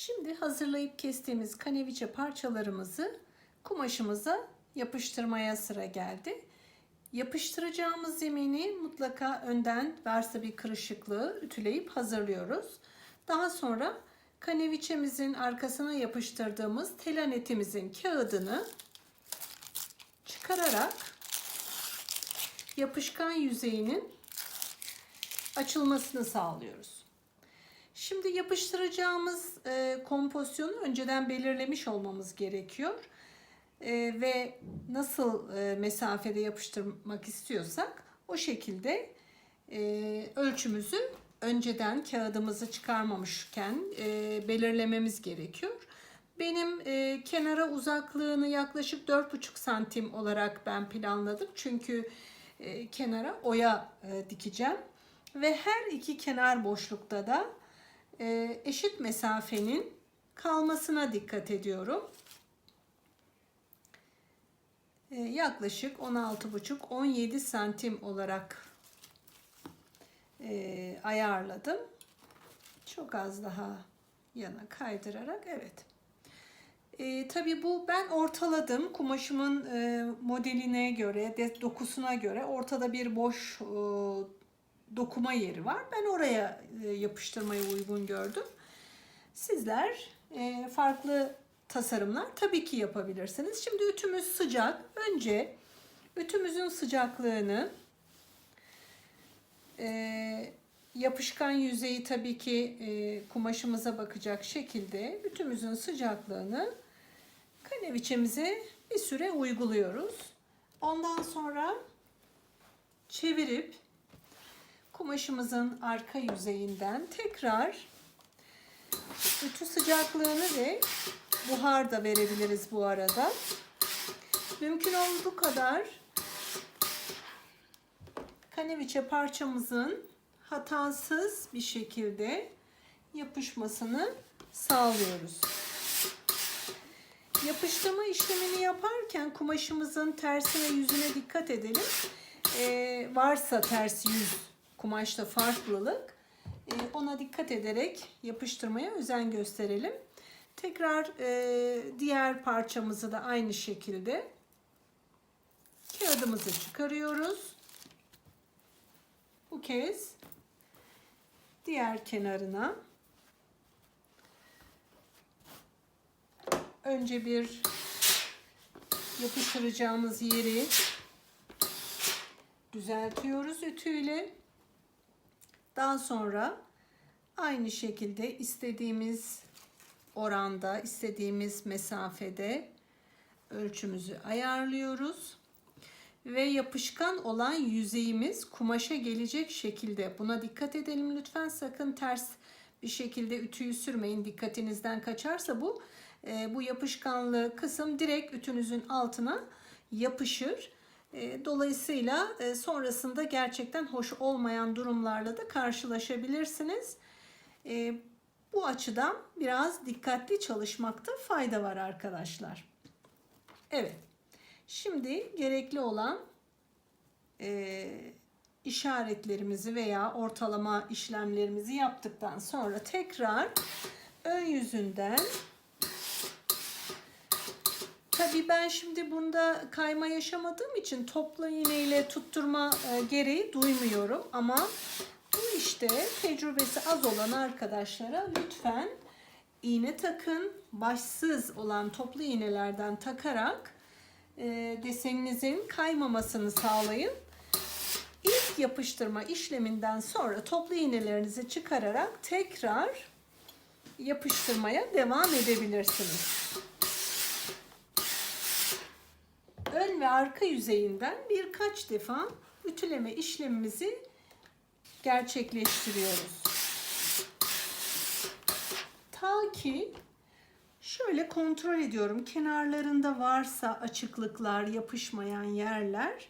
Şimdi hazırlayıp kestiğimiz kaneviçe parçalarımızı kumaşımıza yapıştırmaya sıra geldi. Yapıştıracağımız zemini mutlaka önden varsa bir kırışıklığı ütüleyip hazırlıyoruz. Daha sonra kaneviçemizin arkasına yapıştırdığımız telanetimizin kağıdını çıkararak yapışkan yüzeyinin açılmasını sağlıyoruz. Şimdi yapıştıracağımız e, kompozisyonu önceden belirlemiş olmamız gerekiyor. E, ve nasıl e, mesafede yapıştırmak istiyorsak o şekilde e, ölçümüzü önceden kağıdımızı çıkarmamışken e, belirlememiz gerekiyor. Benim e, kenara uzaklığını yaklaşık 4,5 santim olarak ben planladım. Çünkü e, kenara oya e, dikeceğim. Ve her iki kenar boşlukta da e, eşit mesafenin kalmasına dikkat ediyorum. E, yaklaşık 16,5-17 santim olarak e, ayarladım. Çok az daha yana kaydırarak evet. E, tabii bu ben ortaladım kumaşımın e, modeline göre, de, dokusuna göre ortada bir boş e, dokuma yeri var. Ben oraya e, yapıştırmayı uygun gördüm. Sizler e, farklı tasarımlar tabii ki yapabilirsiniz. Şimdi ütümüz sıcak. Önce ütümüzün sıcaklığını e, yapışkan yüzeyi tabii ki kumaşımıza bakacak şekilde ütümüzün sıcaklığını kaneviçemize bir süre uyguluyoruz. Ondan sonra çevirip kumaşımızın arka yüzeyinden tekrar ütü sıcaklığını ve buhar da verebiliriz bu arada. Mümkün olduğu kadar kaneviçe parçamızın hatasız bir şekilde yapışmasını sağlıyoruz. Yapıştırma işlemini yaparken kumaşımızın tersine yüzüne dikkat edelim. Ee, varsa ters yüz kumaşta farklılık e, ona dikkat ederek yapıştırmaya özen gösterelim. Tekrar e, diğer parçamızı da aynı şekilde kağıdımızı çıkarıyoruz. Bu kez diğer kenarına önce bir yapıştıracağımız yeri düzeltiyoruz ütüyle. Daha sonra aynı şekilde istediğimiz oranda, istediğimiz mesafede ölçümüzü ayarlıyoruz. Ve yapışkan olan yüzeyimiz kumaşa gelecek şekilde buna dikkat edelim lütfen sakın ters bir şekilde ütüyü sürmeyin dikkatinizden kaçarsa bu e, bu yapışkanlı kısım direkt ütünüzün altına yapışır. E, dolayısıyla e, sonrasında gerçekten hoş olmayan durumlarla da karşılaşabilirsiniz. E, bu açıdan biraz dikkatli çalışmakta fayda var arkadaşlar. Evet. Şimdi gerekli olan işaretlerimizi veya ortalama işlemlerimizi yaptıktan sonra tekrar ön yüzünden Tabii ben şimdi bunda kayma yaşamadığım için topla iğneyle tutturma e, gereği duymuyorum ama bu işte tecrübesi az olan arkadaşlara lütfen iğne takın. Başsız olan toplu iğnelerden takarak e, deseninizin kaymamasını sağlayın. İlk yapıştırma işleminden sonra toplu iğnelerinizi çıkararak tekrar yapıştırmaya devam edebilirsiniz. ön ve arka yüzeyinden birkaç defa ütüleme işlemimizi gerçekleştiriyoruz. Ta ki şöyle kontrol ediyorum kenarlarında varsa açıklıklar, yapışmayan yerler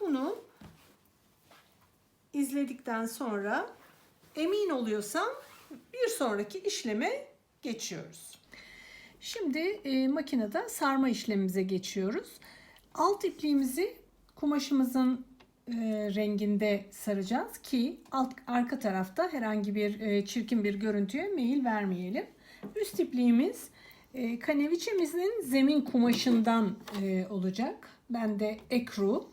bunu izledikten sonra emin oluyorsam bir sonraki işleme geçiyoruz. Şimdi e, makinede sarma işlemimize geçiyoruz. Alt ipliğimizi kumaşımızın e, renginde saracağız ki alt arka tarafta herhangi bir e, çirkin bir görüntüye meyil vermeyelim. üst ipliğimiz e, kaneviçemizin zemin kumaşından e, olacak. Ben de ekru.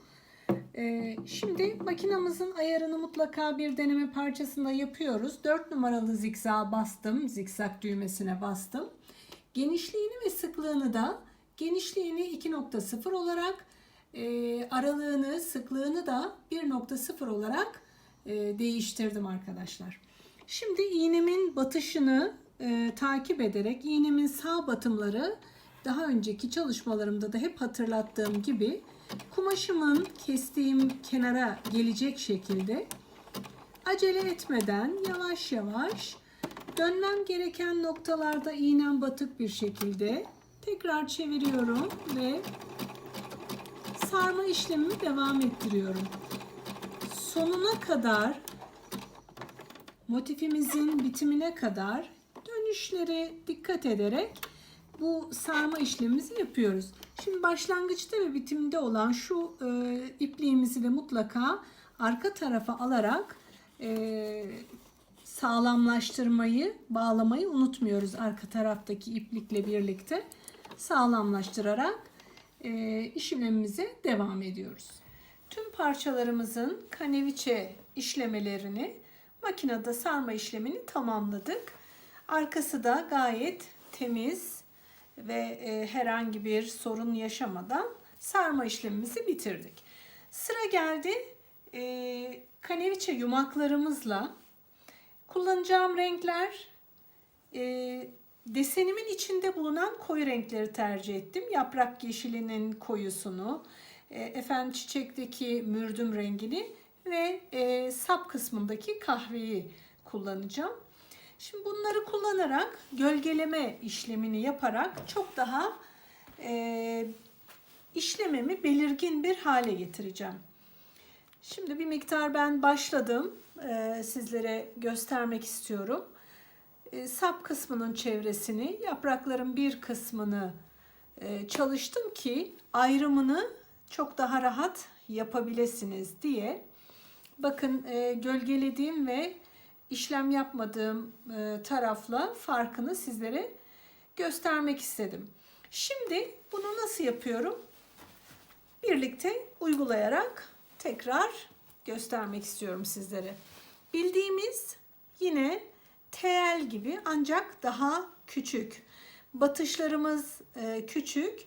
Şimdi makinamızın ayarını mutlaka bir deneme parçasında yapıyoruz. 4 numaralı zikzağa bastım. Zikzak düğmesine bastım. Genişliğini ve sıklığını da genişliğini 2.0 olarak e, aralığını, sıklığını da 1.0 olarak e, değiştirdim arkadaşlar. Şimdi iğnemin batışını e, takip ederek iğnemin sağ batımları daha önceki çalışmalarımda da hep hatırlattığım gibi kumaşımın kestiğim kenara gelecek şekilde acele etmeden yavaş yavaş dönmem gereken noktalarda iğnem batık bir şekilde tekrar çeviriyorum ve sarma işlemimi devam ettiriyorum. Sonuna kadar motifimizin bitimine kadar dönüşlere dikkat ederek bu sarma işlemimizi yapıyoruz. Şimdi başlangıçta ve bitimde olan şu e, ipliğimizi de mutlaka arka tarafa alarak e, sağlamlaştırmayı, bağlamayı unutmuyoruz arka taraftaki iplikle birlikte sağlamlaştırarak e, işlemimize devam ediyoruz. Tüm parçalarımızın kaneviçe işlemelerini makinede sarma işlemini tamamladık. Arkası da gayet temiz ve e, herhangi bir sorun yaşamadan sarma işlemimizi bitirdik. Sıra geldi e, kaneviçe yumaklarımızla kullanacağım renkler e, desenimin içinde bulunan koyu renkleri tercih ettim. Yaprak yeşilinin koyusunu, e, efendim çiçekteki mürdüm rengini ve e, sap kısmındaki kahveyi kullanacağım. Şimdi bunları kullanarak gölgeleme işlemini yaparak çok daha e, işlememi belirgin bir hale getireceğim. Şimdi bir miktar ben başladım. E, sizlere göstermek istiyorum. E, sap kısmının çevresini, yaprakların bir kısmını e, çalıştım ki ayrımını çok daha rahat yapabilirsiniz diye. Bakın e, gölgelediğim ve işlem yapmadığım tarafla farkını sizlere göstermek istedim. Şimdi bunu nasıl yapıyorum? Birlikte uygulayarak tekrar göstermek istiyorum sizlere. Bildiğimiz yine TL gibi ancak daha küçük. Batışlarımız e, küçük.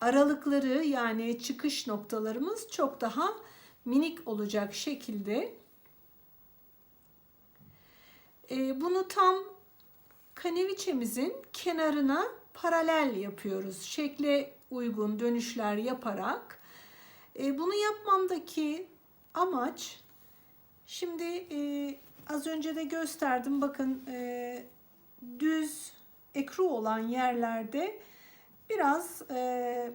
Aralıkları yani çıkış noktalarımız çok daha minik olacak şekilde e, bunu tam kaneviçemizin kenarına paralel yapıyoruz. Şekle uygun dönüşler yaparak. E, bunu yapmamdaki amaç şimdi az önce de gösterdim. Bakın e, düz ekru olan yerlerde biraz e,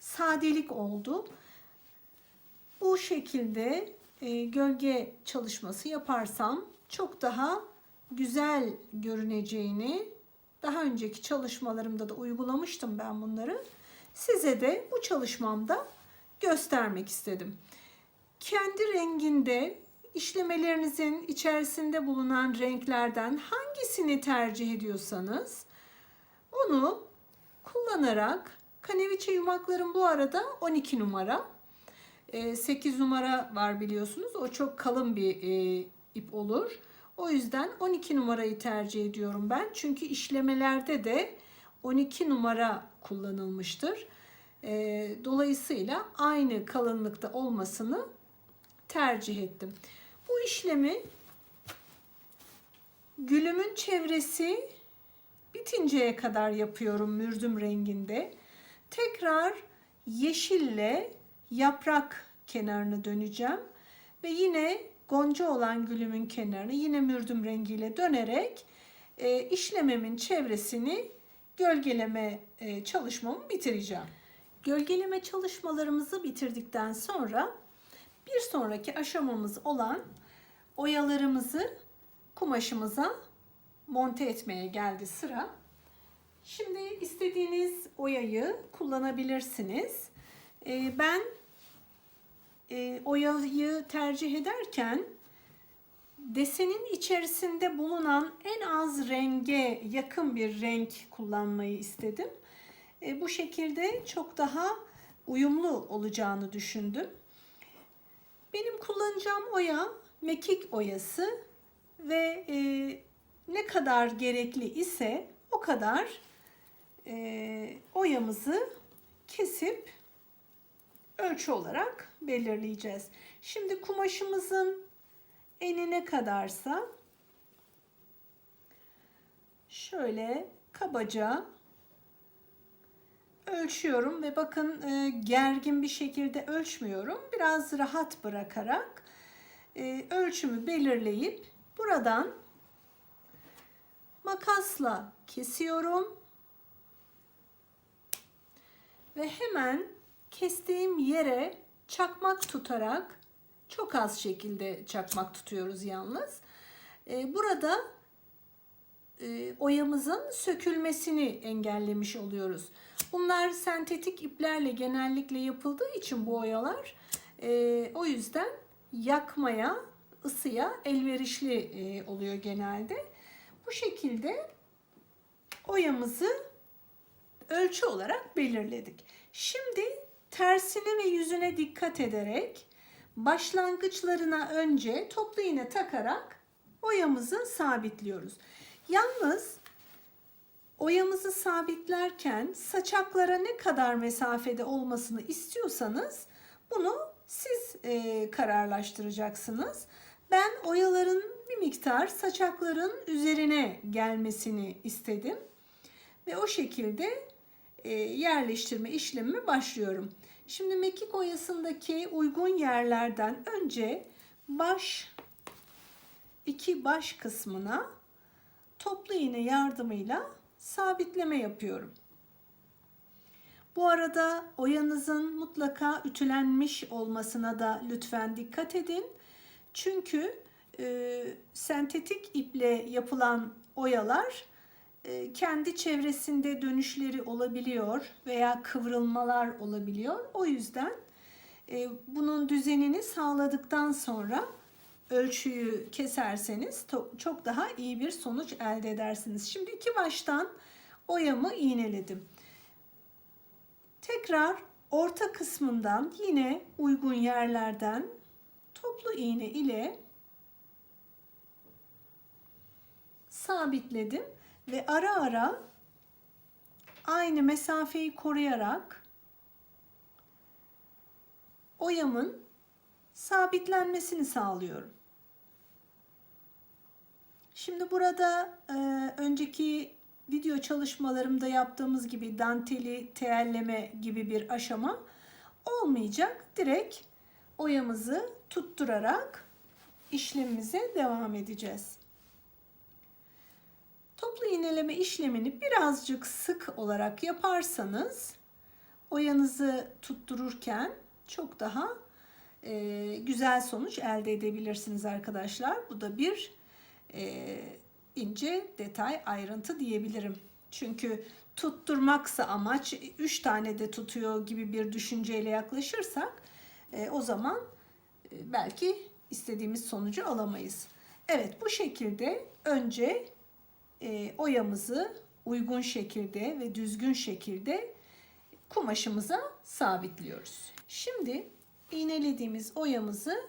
sadelik oldu. Bu şekilde e, gölge çalışması yaparsam çok daha güzel görüneceğini daha önceki çalışmalarımda da uygulamıştım ben bunları. Size de bu çalışmamda göstermek istedim. Kendi renginde işlemelerinizin içerisinde bulunan renklerden hangisini tercih ediyorsanız onu kullanarak kaneviçe yumaklarım bu arada 12 numara. 8 numara var biliyorsunuz. O çok kalın bir ip olur. O yüzden 12 numarayı tercih ediyorum ben. Çünkü işlemelerde de 12 numara kullanılmıştır. Dolayısıyla aynı kalınlıkta olmasını tercih ettim. Bu işlemi gülümün çevresi bitinceye kadar yapıyorum mürdüm renginde. Tekrar yeşille yaprak kenarını döneceğim ve yine gonca olan gülümün kenarını yine mürdüm rengiyle dönerek e, işlememin çevresini gölgeleme e, çalışmamı bitireceğim. Gölgeleme çalışmalarımızı bitirdikten sonra bir sonraki aşamamız olan oyalarımızı kumaşımıza monte etmeye geldi sıra. Şimdi istediğiniz oyayı kullanabilirsiniz. Ee, ben e, oyayı tercih ederken desenin içerisinde bulunan en az renge yakın bir renk kullanmayı istedim. E, bu şekilde çok daha uyumlu olacağını düşündüm. Benim kullanacağım oya mekik oyası ve e, ne kadar gerekli ise o kadar e, oyamızı kesip ölçü olarak belirleyeceğiz. Şimdi kumaşımızın enine kadarsa şöyle kabaca ölçüyorum ve bakın e, gergin bir şekilde ölçmüyorum. Biraz rahat bırakarak e, ölçümü belirleyip buradan makasla kesiyorum ve hemen kestiğim yere çakmak tutarak çok az şekilde çakmak tutuyoruz yalnız. Ee, burada e, oyamızın sökülmesini engellemiş oluyoruz. Bunlar sentetik iplerle genellikle yapıldığı için bu oyalar e, o yüzden yakmaya, ısıya elverişli e, oluyor genelde. Bu şekilde oyamızı ölçü olarak belirledik. Şimdi tersine ve yüzüne dikkat ederek başlangıçlarına önce toplu iğne takarak oyamızı sabitliyoruz. Yalnız oyamızı sabitlerken saçaklara ne kadar mesafede olmasını istiyorsanız bunu siz e, kararlaştıracaksınız. Ben oyaların bir miktar saçakların üzerine gelmesini istedim. Ve o şekilde e, yerleştirme işlemimi başlıyorum. Şimdi mekik oyasındaki uygun yerlerden önce baş iki baş kısmına toplu iğne yardımıyla sabitleme yapıyorum. Bu arada oyanızın mutlaka ütülenmiş olmasına da lütfen dikkat edin. Çünkü e, sentetik iple yapılan oyalar e, kendi çevresinde dönüşleri olabiliyor veya kıvrılmalar olabiliyor. O yüzden e, bunun düzenini sağladıktan sonra ölçüyü keserseniz çok daha iyi bir sonuç elde edersiniz. Şimdi iki baştan oyamı iğneledim. Tekrar orta kısmından yine uygun yerlerden toplu iğne ile sabitledim ve ara ara aynı mesafeyi koruyarak oyamın sabitlenmesini sağlıyorum. Şimdi burada e, önceki video çalışmalarımda yaptığımız gibi danteli teyelleme gibi bir aşama olmayacak. Direkt oyamızı tutturarak işlemimize devam edeceğiz. Toplu iğneleme işlemini birazcık sık olarak yaparsanız oyanızı tuttururken çok daha e, güzel sonuç elde edebilirsiniz arkadaşlar. Bu da bir e, ince detay ayrıntı diyebilirim. Çünkü tutturmaksa amaç 3 tane de tutuyor gibi bir düşünceyle yaklaşırsak e, o zaman e, belki istediğimiz sonucu alamayız. Evet bu şekilde önce e, oyamızı uygun şekilde ve düzgün şekilde kumaşımıza sabitliyoruz. Şimdi iğnelediğimiz oyamızı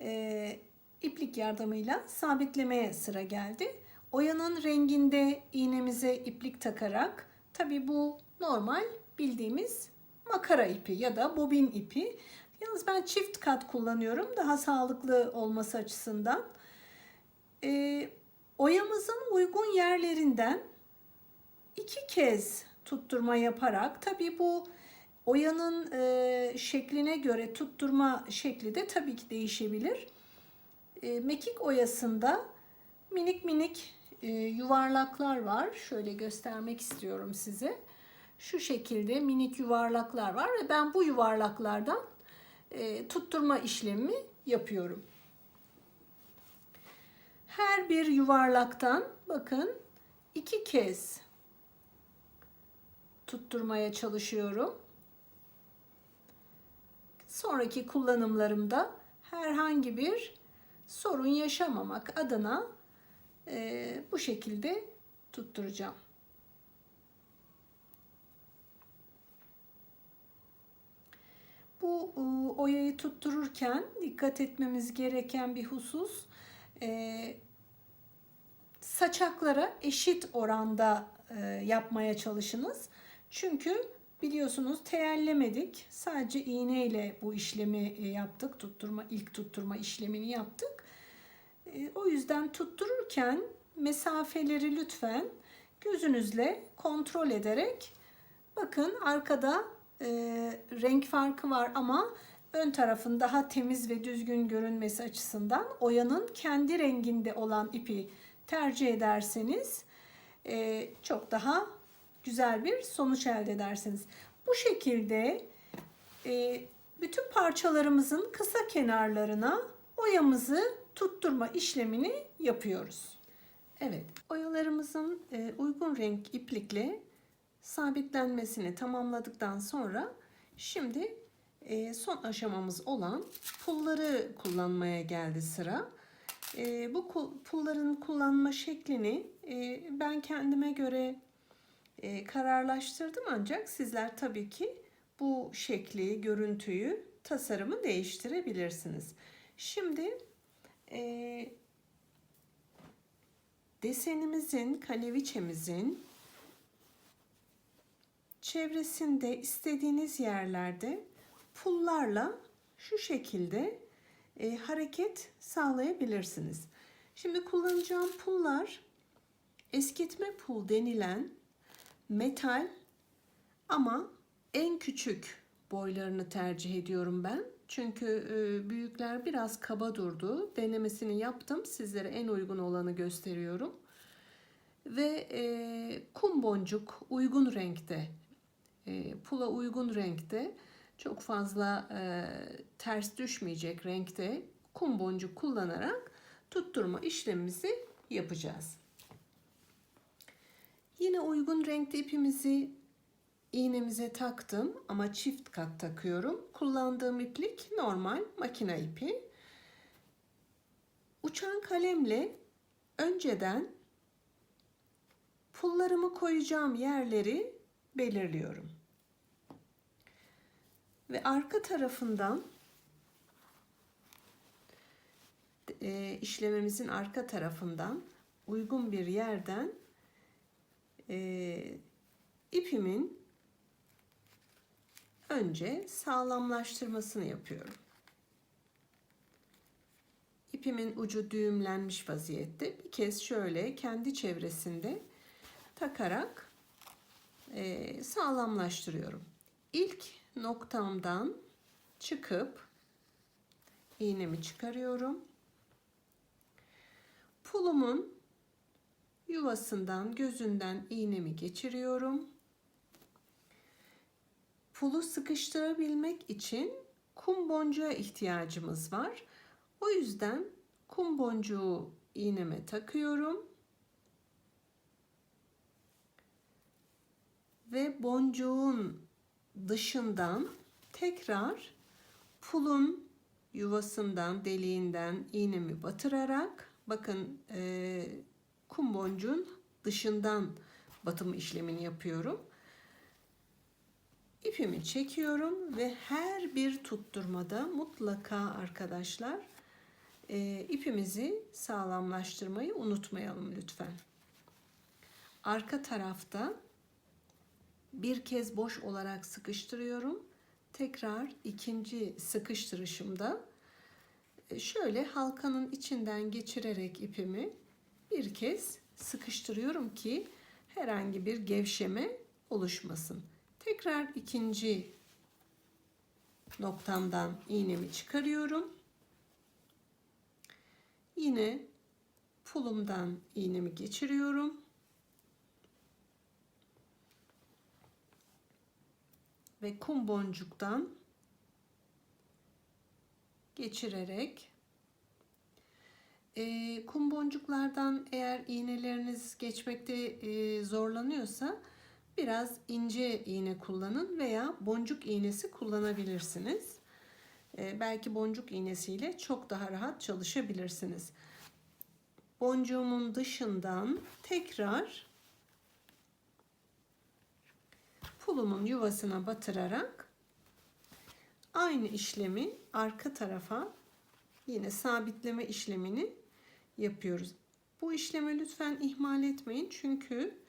e, iplik yardımıyla sabitlemeye sıra geldi. Oyanın renginde iğnemize iplik takarak tabi bu normal bildiğimiz makara ipi ya da bobin ipi. Yalnız ben çift kat kullanıyorum daha sağlıklı olması açısından. Ee, oyamızın uygun yerlerinden iki kez tutturma yaparak tabi bu oyanın e, şekline göre tutturma şekli de tabii ki değişebilir. E, mekik oyasında minik minik e, yuvarlaklar var. Şöyle göstermek istiyorum size. Şu şekilde minik yuvarlaklar var ve ben bu yuvarlaklardan e, tutturma işlemi yapıyorum. Her bir yuvarlaktan bakın iki kez tutturmaya çalışıyorum. Sonraki kullanımlarımda herhangi bir sorun yaşamamak adına e, bu şekilde tutturacağım. Bu e, oyayı tuttururken dikkat etmemiz gereken bir husus e, saçaklara eşit oranda e, yapmaya çalışınız. Çünkü biliyorsunuz teyellemedik. Sadece iğne ile bu işlemi e, yaptık. Tutturma ilk tutturma işlemini yaptık. E, o yüzden tuttururken mesafeleri lütfen gözünüzle kontrol ederek bakın arkada e, renk farkı var ama ön tarafın daha temiz ve düzgün görünmesi açısından oyanın kendi renginde olan ipi tercih ederseniz e, çok daha güzel bir sonuç elde edersiniz. Bu şekilde e, bütün parçalarımızın kısa kenarlarına oyamızı tutturma işlemini yapıyoruz. Evet, oyalarımızın e, uygun renk iplikle sabitlenmesini tamamladıktan sonra şimdi e, son aşamamız olan pulları kullanmaya geldi sıra. E, bu pulların kullanma şeklini ben kendime göre kararlaştırdım ancak sizler tabii ki bu şekli, görüntüyü, tasarımı değiştirebilirsiniz. Şimdi e, desenimizin, kaneviçemizin çevresinde istediğiniz yerlerde pullarla şu şekilde e, hareket sağlayabilirsiniz. Şimdi kullanacağım pullar eskitme pul denilen metal ama en küçük boylarını tercih ediyorum ben. Çünkü e, büyükler biraz kaba durdu. Denemesini yaptım. Sizlere en uygun olanı gösteriyorum. Ve e, kum boncuk uygun renkte. E, pula uygun renkte. Çok fazla e, ters düşmeyecek renkte kum boncuk kullanarak tutturma işlemimizi yapacağız. Yine uygun renkte ipimizi iğnemize taktım ama çift kat takıyorum. Kullandığım iplik normal makine ipi. Uçan kalemle önceden pullarımı koyacağım yerleri belirliyorum. Ve arka tarafından e, işlememizin arka tarafından uygun bir yerden e, ipimin önce sağlamlaştırmasını yapıyorum. İpimin ucu düğümlenmiş vaziyette. Bir kez şöyle kendi çevresinde takarak e, sağlamlaştırıyorum. İlk noktamdan çıkıp iğnemi çıkarıyorum. Pulumun yuvasından, gözünden iğnemi geçiriyorum. Pulu sıkıştırabilmek için kum boncuğa ihtiyacımız var. O yüzden kum boncuğu iğneme takıyorum. Ve boncuğun dışından tekrar pulun yuvasından, deliğinden iğnemi batırarak bakın e, kum boncuğun dışından batım işlemini yapıyorum. İpimi çekiyorum ve her bir tutturmada mutlaka arkadaşlar e, ipimizi sağlamlaştırmayı unutmayalım lütfen. Arka tarafta bir kez boş olarak sıkıştırıyorum. Tekrar ikinci sıkıştırışımda e, şöyle halkanın içinden geçirerek ipimi bir kez sıkıştırıyorum ki herhangi bir gevşeme oluşmasın. Tekrar ikinci noktamdan iğnemi çıkarıyorum. Yine pulumdan iğnemi geçiriyorum. Ve kum boncuktan geçirerek e, kum boncuklardan eğer iğneleriniz geçmekte e, zorlanıyorsa biraz ince iğne kullanın veya boncuk iğnesi kullanabilirsiniz. e, belki boncuk iğnesiyle çok daha rahat çalışabilirsiniz. Boncuğumun dışından tekrar pulumun yuvasına batırarak aynı işlemi arka tarafa yine sabitleme işlemini yapıyoruz. Bu işlemi lütfen ihmal etmeyin çünkü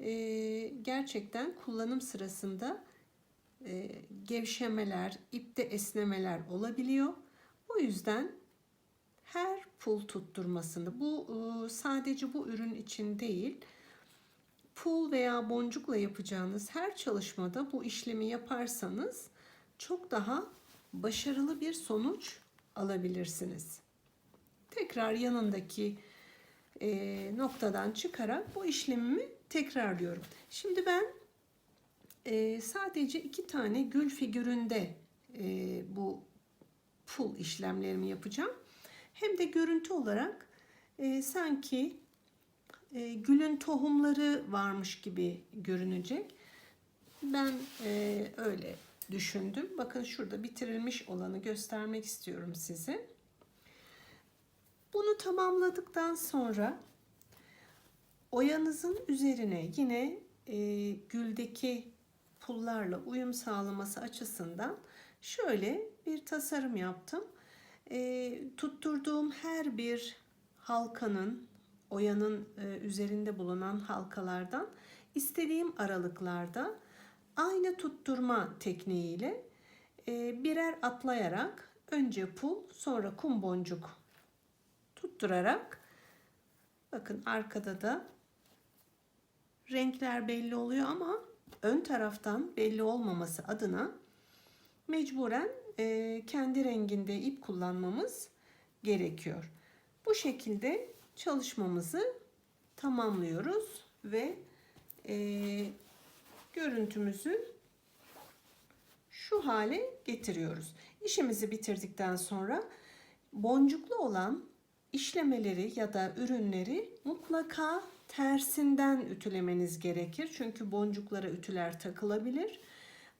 e, gerçekten kullanım sırasında e, gevşemeler, ipte esnemeler olabiliyor. O yüzden her pul tutturmasında bu e, sadece bu ürün için değil pul veya boncukla yapacağınız her çalışmada bu işlemi yaparsanız çok daha başarılı bir sonuç alabilirsiniz. Tekrar yanındaki e, noktadan çıkarak bu işlemimi tekrarlıyorum. Şimdi ben e, sadece iki tane gül figüründe e, bu pul işlemlerimi yapacağım. Hem de görüntü olarak e, sanki e, gülün tohumları varmış gibi görünecek. Ben e, öyle düşündüm. Bakın şurada bitirilmiş olanı göstermek istiyorum size. Bunu tamamladıktan sonra oyanızın üzerine yine e, güldeki pullarla uyum sağlaması açısından şöyle bir tasarım yaptım. E, tutturduğum her bir halkanın, oyanın e, üzerinde bulunan halkalardan istediğim aralıklarda aynı tutturma tekniğiyle e, birer atlayarak önce pul sonra kum boncuk tutturarak bakın arkada da renkler belli oluyor ama ön taraftan belli olmaması adına mecburen e, kendi renginde ip kullanmamız gerekiyor. Bu şekilde çalışmamızı tamamlıyoruz ve e, görüntümüzü şu hale getiriyoruz. İşimizi bitirdikten sonra boncuklu olan işlemeleri ya da ürünleri mutlaka tersinden ütülemeniz gerekir. Çünkü boncuklara ütüler takılabilir.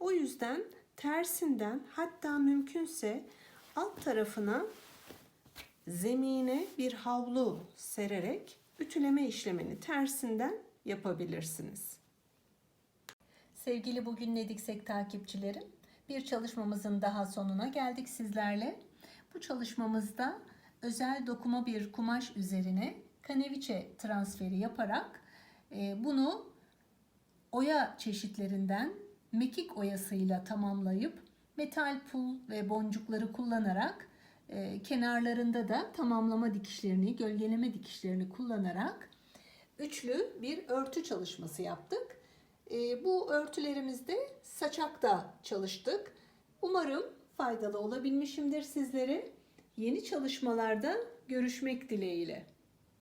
O yüzden tersinden hatta mümkünse alt tarafına zemine bir havlu sererek ütüleme işlemini tersinden yapabilirsiniz. Sevgili Bugün Ne Diksek takipçilerim, bir çalışmamızın daha sonuna geldik sizlerle. Bu çalışmamızda özel dokuma bir kumaş üzerine kaneviçe transferi yaparak e, bunu oya çeşitlerinden mekik oyasıyla tamamlayıp metal pul ve boncukları kullanarak e, kenarlarında da tamamlama dikişlerini, gölgeleme dikişlerini kullanarak üçlü bir örtü çalışması yaptık. E, bu örtülerimizde saçakta çalıştık. Umarım faydalı olabilmişimdir sizlere. Yeni çalışmalarda görüşmek dileğiyle.